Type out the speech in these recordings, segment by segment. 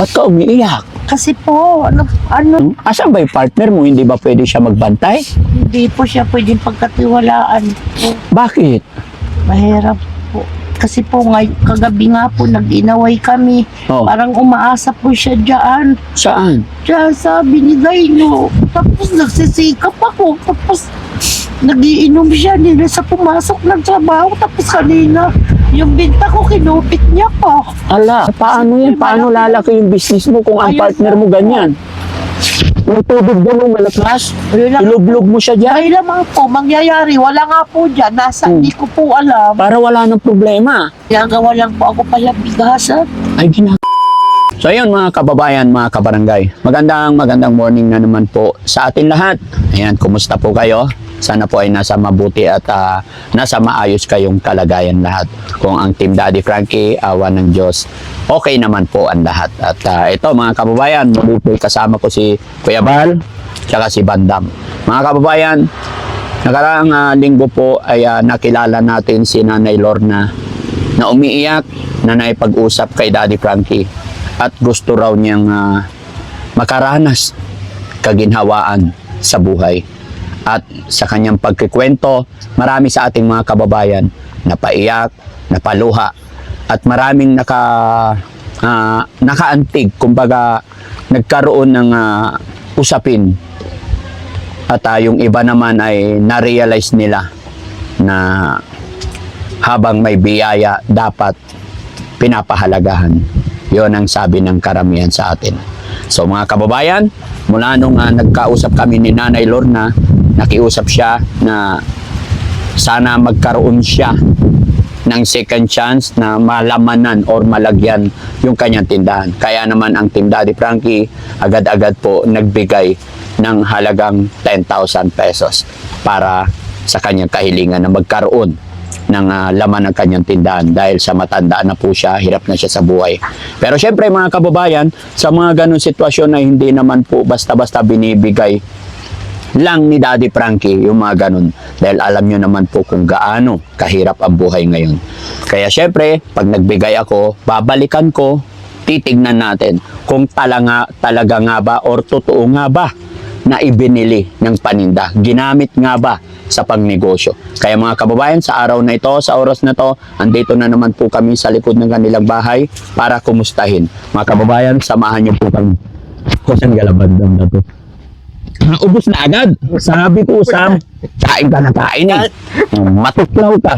Ba't ka umiiyak? Kasi po, ano, ano, Asan ba yung partner mo? Hindi ba pwede siya magbantay? hindi po siya pwedeng pagkatiwalaan po. Bakit? Mahirap po. Kasi po, ngay, kagabi nga po, nag-inaway kami. Oh, Parang umaasa po siya dyan. saan? Diyan sa binigay niyo. Tapos nagsisikap ako. Tapos nagiinom siya nila sa pumasok ng trabaho. Tapos kanina, yung binta ko, kinupit niya pa. Ala, paano yan? Paano lalaki yung business mo kung ang Ayun partner mo ganyan? Yung tubig ba mo malakas? Ayun lang. Ilublog mo siya dyan? Ay lamang po, mangyayari. Wala nga po dyan. Nasa, Hmm. hindi ko po alam. Para wala ng problema. Ginagawa lang po ako pala bigasan. Ay, ginag... So ayun mga kababayan, mga kabarangay. Magandang magandang morning na naman po sa atin lahat. Ayan, kumusta po kayo? Sana po ay nasa mabuti at ah, nasa maayos kayong kalagayan lahat. Kung ang Team Daddy Frankie, awa ng Diyos, okay naman po ang lahat. At ah, ito mga kababayan, muli kasama ko si Kuya Bal, tsaka si Bandam. Mga kababayan, nakaraang ah, linggo po ay ah, nakilala natin si Nanay Lorna na umiiyak na naipag-usap kay Daddy Frankie at gusto raw niyang ah, makaranas kaginhawaan sa buhay. At sa kanyang pagkikwento, marami sa ating mga kababayan napaiyak, napaluha, at maraming naka, ah, nakaantig, kumbaga nagkaroon ng ah, usapin. At ah, yung iba naman ay na-realize nila na habang may biyaya dapat pinapahalagahan. Yon ang sabi ng karamihan sa atin. So mga kababayan, mula nung ah, nagkausap kami ni Nanay Lorna, nakiusap siya na sana magkaroon siya ng second chance na malamanan or malagyan yung kanyang tindahan. Kaya naman ang Team Daddy Frankie agad-agad po nagbigay ng halagang 10,000 pesos para sa kanyang kahilingan na magkaroon ng ah, laman ng kanyang tindahan dahil sa matanda na po siya, hirap na siya sa buhay. Pero syempre mga kababayan, sa mga ganong sitwasyon na hindi naman po basta-basta binibigay lang ni Daddy Frankie yung mga ganun. Dahil alam nyo naman po kung gaano kahirap ang buhay ngayon. Kaya syempre, pag nagbigay ako, babalikan ko, titignan natin kung talaga, talaga nga ba or totoo nga ba na ibinili ng paninda. Ginamit nga ba sa pangnegosyo. Kaya mga kababayan, sa araw na ito, sa oras na to, andito na naman po kami sa likod ng kanilang bahay para kumustahin. Mga kababayan, samahan niyo po kami. Kusan galabandang na to. Ubos na agad. Sabi ko, Sam, kain ka na kain eh. Matuklaw ka.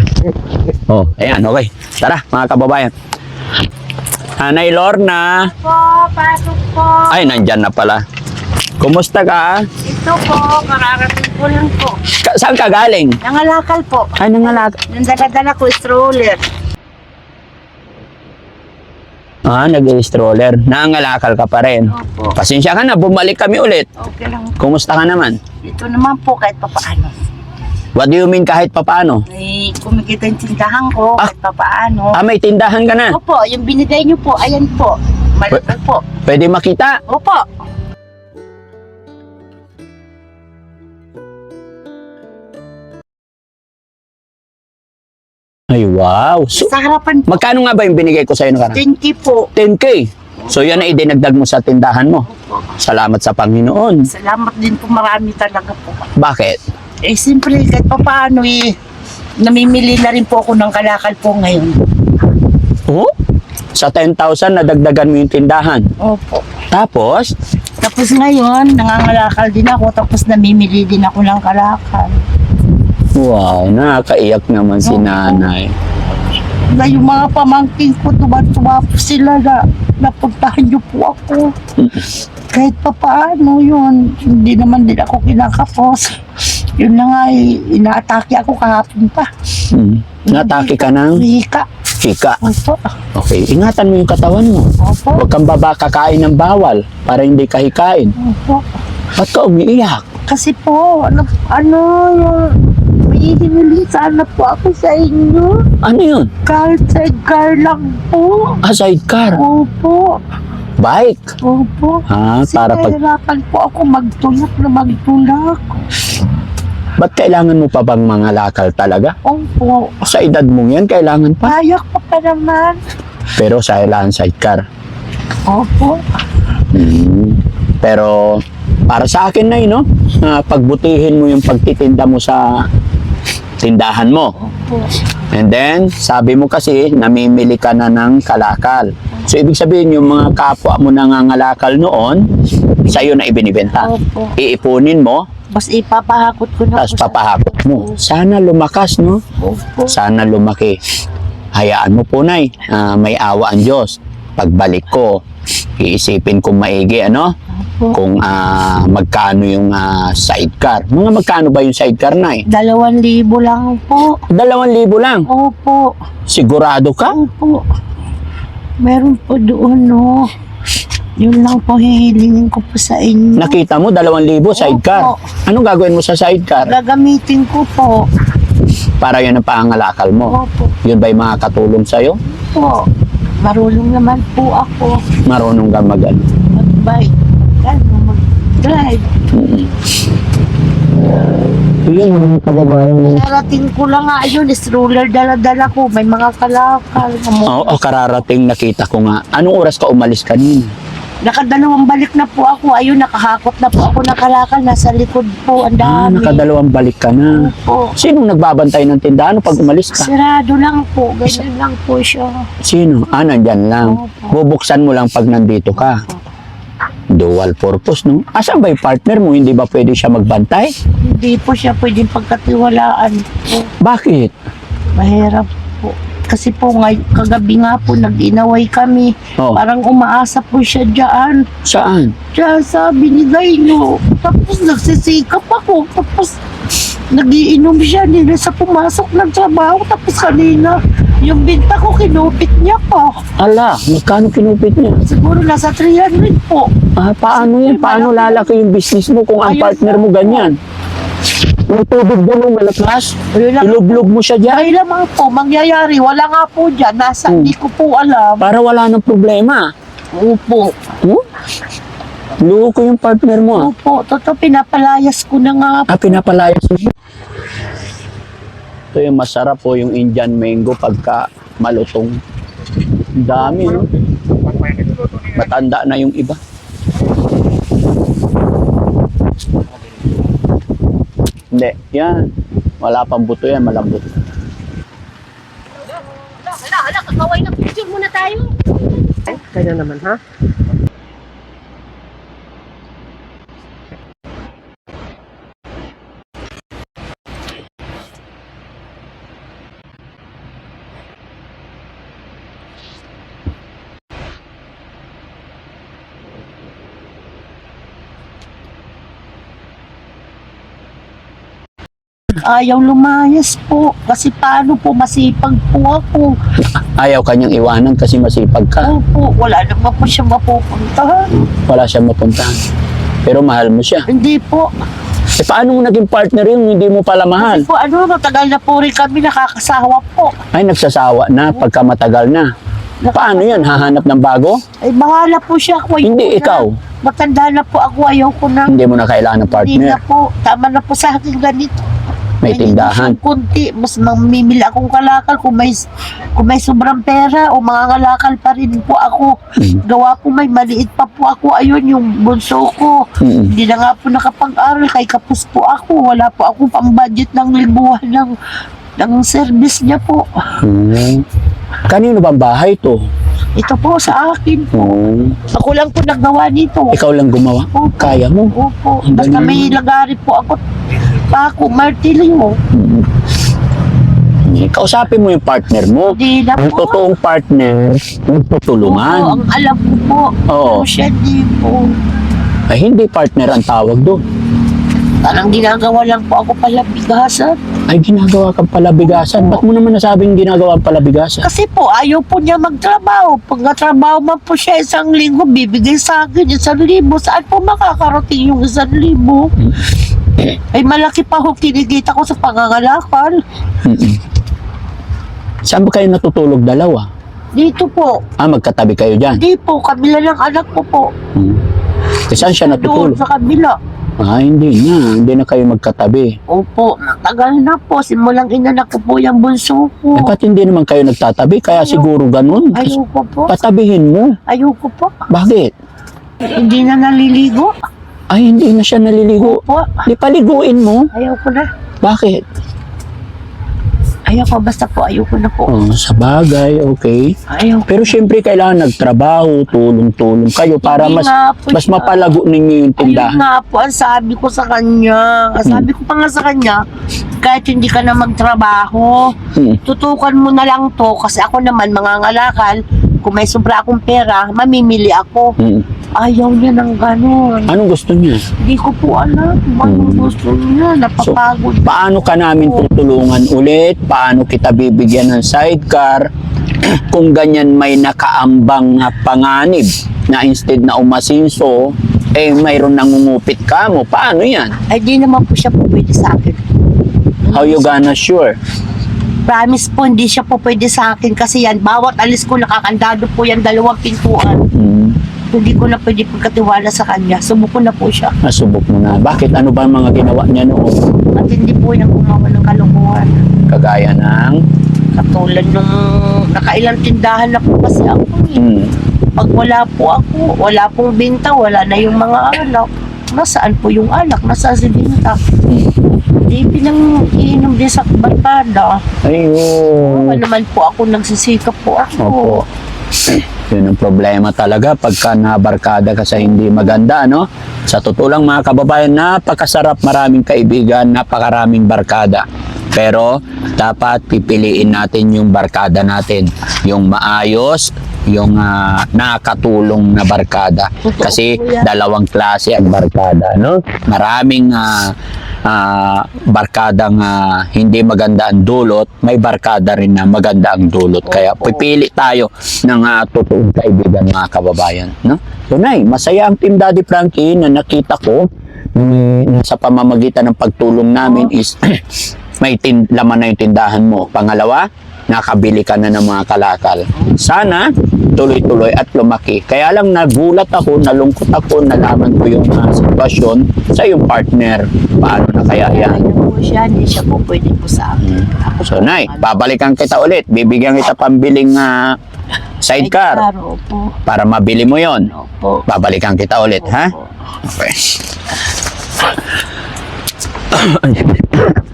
Oh, ayan, okay. Tara, mga kababayan. Hanay Lorna. Po, pasok po. Ay, nandyan na pala. Kumusta ka? Ito po, kararating po lang po. Ka- saan ka galing? Nangalakal po. Ay, nangalag. Nang dala ko, stroller. Ah, nag-stroller. Nangalakal ka pa rin. Opo. Pasensya ka na, bumalik kami ulit. Okay lang. Kumusta ka naman? Ito naman po kahit papaano. What do you mean kahit papaano? Ay, kumikita yung tindahan ko Ah. kahit papaano. Ah, may tindahan ka na. Opo, yung binigay niyo po, ayan po. Malaki po. Pwede makita. Opo. Ay, wow. So, Sa harapan po, magkano nga ba yung binigay ko sa'yo nakaraan? 20 po. 10K. So, yan ay idinagdag mo sa tindahan mo. Opo. Salamat sa Panginoon. Salamat din po marami talaga po. Bakit? Eh, siyempre, kahit papaano eh, namimili na rin po ako ng kalakal po ngayon. Oh? Sa 10,000, nadagdagan mo yung tindahan. Opo. Tapos, Tapos ngayon, nangangalakal din ako, tapos namimili din ako ng kalakal. Wow, nakakaiyak naman si Oo. nanay. Na yung mga pamangking ko, tuwa-tuwa po sila na napuntahan niyo po ako. Kahit pa paano yun, hindi naman din ako kinakapos. Yun na nga, eh, inaatake ako kahapon pa. Hmm. Natake ka ng Rika. chika. Opo. Okay, ingatan mo yung katawan mo. Opo. Huwag kang baba kakain ng bawal para hindi ka hikain. Opo. Ba't ka umiiyak? Kasi po, ano, ano yung may hinili sana po ako sa inyo. Ano yun? Car side car lang po. Ah, sidecar. Opo. Bike. Opo. Ha? Kasi Para pag... nahirapan po ako magtulak na magtulak. Ba't kailangan mo pa bang mga lakal talaga? Opo. Sa edad mong yan, kailangan pa. Kaya ko pa naman. Pero sa kailangan sidecar. Opo. Mm. Pero para sa akin na no, na pagbutihin mo yung pagtitinda mo sa tindahan mo. Opo. And then, sabi mo kasi, namimili ka na ng kalakal. So, ibig sabihin, yung mga kapwa mo nangangalakal noon, sa'yo na ibinibenta. Opo. Iipunin mo, Bas ipapahakot ko na tapos po sa- papahakot mo. Sana lumakas, no? Opo. Sana lumaki. Hayaan mo po, Nay. Ah, may awa ang Diyos. Pagbalik ko, iisipin kong maigi, ano? Opo. Kung ah, magkano yung ah, sidecar. Mga magkano ba yung sidecar, Nay? Dalawang libo lang po. Dalawang libo lang. Opo. Sigurado ka? Opo. Meron po doon, no. Yun lang po hihilingin ko po sa inyo. Nakita mo, dalawang libo sidecar. Opo. Anong gagawin mo sa sidecar? Gagamitin ko po. Para yun ang pangangalakal mo. Opo. Yun ba yung makakatulong sa'yo? Po. Marunong naman po ako Marunong ka mag ano. mag-bike. Ano, mag-drive. Yun mga kababayan. Narating ko lang nga yun, stroller dala-dala ko. May mga kalakal. Oo, oh, kararating nakita ko nga. Anong oras ka umalis kanina? Nakadalawang balik na po ako. Ayun, nakahakot na po ako ng kalakal. Nasa likod po. Ang Ah, dami. nakadalawang balik ka na. po. Sinong nagbabantay ng tindahan pag umalis ka? Sarado lang po. Ganyan lang po siya. Sino? Ah, nandyan lang. Opo. Bubuksan mo lang pag nandito ka. Dual purpose, no? Asan ba yung partner mo? Hindi ba pwede siya magbantay? Hindi po siya pwedeng pagkatiwalaan po. Bakit? Mahirap po. Kasi po ngay, kagabi nga po nag-inaway kami. Oh, Parang umaasa po siya dyan. saan? Diyan sa binigay nyo. Tapos nagsisikap ako. Tapos nagiinom siya nila sa pumasok ng trabaho. Tapos kanina, yung binta ko kinupit niya pa. Ala, magkano kinupit niya? Siguro nasa 300 po. Ah, paano yan? Paano lalaki yung business mo kung ang Ayun partner mo ganyan? Yung tubig ba mo malakas? Ayun lang. Ilublog mo siya dyan? Ay lamang po, mangyayari. Wala nga po dyan. Nasa, Hmm. hindi ko po alam. Para wala nang problema. Opo. Hmm? Loko yung partner mo. ah. Opo. Totoo, pinapalayas ko na nga Ah, pinapalayas mo. Ito yung masarap po yung Indian mango pagka malutong. Ang dami, no? Matanda na yung iba. Hindi, yan. Wala pang buto yan, malambot. Hala, hala, kakaway na picture muna tayo. Ay, kanya naman ha? Ayaw lumayas po. Kasi paano po, masipag po ako. Ayaw kanyang iwanan kasi masipag ka. Opo, wala naman po siya mapupuntahan. Wala siyang mapuntahan. Pero mahal mo siya. Hindi po. Eh, paano mo naging partner yun? Hindi mo pala mahal. Kasi po, ano, matagal na po rin kami nakakasawa po. Ay, nagsasawa na pagka matagal na. Paano yan? Hahanap ng bago? Ay, bahala po siya. Ako, Hindi, na. ikaw. Matanda na po ako, ayaw ko na. Hindi mo na kailangan ng Hindi na partner. po. Tama na po sa akin ganito. May tindahan. Kunti, mas mamimili akong kalakal kung may, kung may sobrang pera o mga kalakal pa rin po ako. Mm. Gawa ko may maliit pa po ako. Ayun, yung bunso ko. Mm. Hindi na nga po nakapag-aral. Kay kapos po ako. Wala po akong pang-budget ng libuhan ng, ng service niya po. Hmm. Kanino bang bahay to? Ito po sa akin. Hmm. Ako lang po naggawa nito. Ikaw lang gumawa? Opo. Kaya mo? Opo. Basta may lagari po ako. Pa ako, martilyo. Hmm. Kausapin mo yung partner mo. Hindi na Ang po. totoong partner, magtutulungan. ang alam ko po. Oo. Pero siya di po. Ay, hindi partner ang tawag doon. Parang ginagawa lang po ako pala bigasan. Ay, ginagawa kang palabigasan. Ba't mo naman nasabing ginagawa ang palabigasan? Kasi po, ayaw po niya magtrabaho. Pag natrabaho man po siya isang linggo, bibigay sa akin isang libo. Saan po makakarating yung isang libo? Ay malaki pa ho kinikita ko sa pangangalakal. Mm-mm. Saan ba kayo natutulog dalawa? Dito po. Ah, magkatabi kayo dyan. Di po, kabila ng anak ko po. Hmm. Eh, saan siya Doon natutulog? sa kabila. Ah, hindi na. Hindi na kayo magkatabi. Opo, matagal na po. Simulang inanak ko po yung bunso ko. Eh, ba't hindi naman kayo nagtatabi? Kaya siguro ganun. Ayoko po. Patabihin mo. Ayoko po. Bakit? Hindi na naliligo. Ay, hindi na siya naliligo. Po. Di paliguin mo. Ayoko na. Bakit? Ayoko, basta po. Ayoko na po. Oh, sa bagay, okay. Ayoko. Pero syempre kailangan nagtrabaho, tulong-tulong kayo para Hindi mas nga po mas siya. mapalago ninyo yung Ayun tindahan. nga po, ang sabi ko sa kanya. Ang sabi ko pa nga sa kanya, kahit hindi ka na magtrabaho, Hmm. tutukan mo na lang to kasi ako naman mangangalakal. Kung may sobra akong pera, mamimili ako. Hmm. Ayaw niya ng ganun. Anong gusto niya? Hindi ko po alam kung anong Hmm. gusto niya. Napapagod. Paano ka namin tutulungan ulit? Paano kita bibigyan ng sidecar? Kung ganyan may nakaambang na panganib na instead na umasinso, eh mayroon nangungupit ka mo. Paano yan? Ay, di naman po siya po pwede sa akin. How you gonna sure? Promise po, hindi siya po pwede sa akin kasi yan, bawat alis ko nakakandado po yan, dalawang pintuan. Hmm. Hindi ko na pwede pagkatiwala sa kanya. Subok ko na po siya. Nasubok mo na. Bakit? Ano ba ang mga ginawa niya noon? At hindi po niyang gumawa ng kalukuhan. Kagaya ng... Katulad nung nakailang tindahan na po kasi ako eh. Hmm. Pag wala po ako, wala pong binta, wala na yung mga anak. Nasaan po yung anak? Nasaan si binta? Hindi pinang iinom din sa barkada. Ayun. Ano naman po ako, nagsisikap po ako. Opo. Yun ang problema talaga pagka nabarkada ka sa hindi maganda, no? Sa totoo lang mga kababayan, napakasarap maraming kaibigan, napakaraming barkada. Pero dapat pipiliin natin yung barkada natin, yung maayos, yung ah, nakatulong na barkada. Kasi dalawang klase ang barkada, no? Maraming ah, ah, barkadang hindi maganda ang dulot, may barkada rin na maganda ang dulot. Kaya pipili tayo ng uh, totoong kaibigan mga kababayan, no? So, Nay, masaya ang Team Daddy Frankie na nakita ko mm, na sa pamamagitan ng pagtulong namin is may tin laman na yung tindahan mo. Pangalawa, nakabili ka na ng mga kalakal. Sana tuloy-tuloy at lumaki. Kaya lang nagulat ako, nalungkot ako, nalaman ko yung mga sitwasyon sa yung partner. Paano na kaya yan? Po siya, hindi siya po pwede po sa akin. Ako So, po, Nay, babalikan kita ulit. Bibigyan kita pambiling ah, sidecar Opo. para mabili mo yon. Opo. Babalikan kita ulit, ha? Opo. Okay.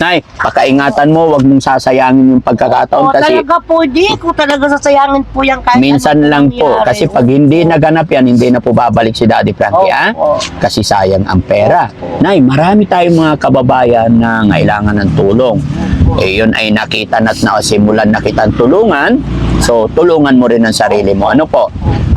Nay, pakaingatan mo, wag mong sasayangin yung pagkakataon Oo, kasi talaga po, di ko talaga sasayangin po yan kahit minsan ano lang po. Kasi pag hindi naganap yan, hindi na po babalik si Daddy Frankie? Opo. Kasi sayang ang pera. Nay, marami tayong mga kababayan na ngailangan ng tulong. Eh, yun ay nakita na't nakasimulan na kitang tulungan. So, tulungan mo rin ang sarili mo. Ano po?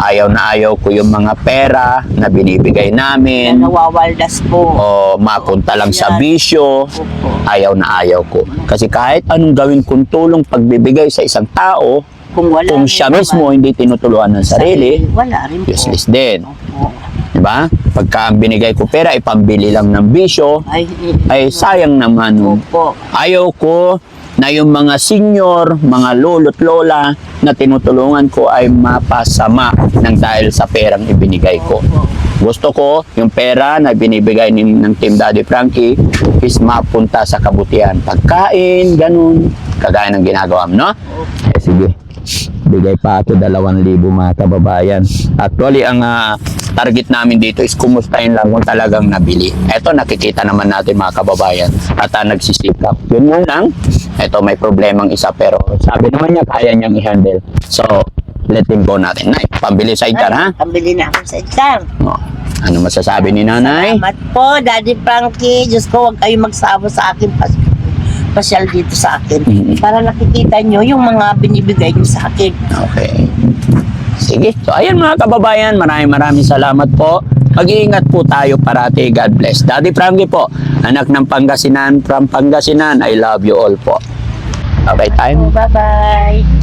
Ayaw na ayaw ko yung mga pera na binibigay Na namin. nawawaldas po. O mapunta lang sa bisyo. Opo. Ayaw na ayaw ko. Kasi kahit anong gawin kong tulong pagbibigay sa isang tao, Kung wala kung siya mismo hindi tinutuluan ng sarili, wala rin po. useless din. Opo. Di ba? Pagka ang binigay ko pera, ipambili lang ng bisyo, Ay, ay sayang naman. Opo. Ayaw ko na yung mga senior, mga lolo't lola na tinutulungan ko ay mapasama ng dahil sa perang ibinigay ko. Gusto ko yung pera na binibigay ni, ng Team Daddy Frankie is mapunta sa kabutihan. Pagkain, ganun, kagaya ng ginagawa mo, no? Eh, sige. Bigay pa ako 2,000 mga kababayan. Actually, ang ah, target namin dito is kumustahin lang kung talagang nabili. Eto, nakikita naman natin mga kababayan at ah, nagsisikap. Yun yun lang. Eto, may problemang isa pero sabi naman niya kaya niyang i-handle. So, let him go natin. Nay, pambili sidecar, ha? Pambili na ako sa ikan. Oh, ano masasabi ni nanay? Salamat po, Daddy Frankie. Diyos ko, huwag kayo magsawa sa akin pas pasyal dito sa akin. Mhm. Para nakikita nyo yung mga binibigay nyo sa akin. Okay. Sige. So, ayan mga kababayan, maraming maraming salamat po. Mag-iingat po tayo parati. God bless. Daddy Frankie po, anak ng Pangasinan from Pangasinan. I love you all po. Okay, time. Bye-bye.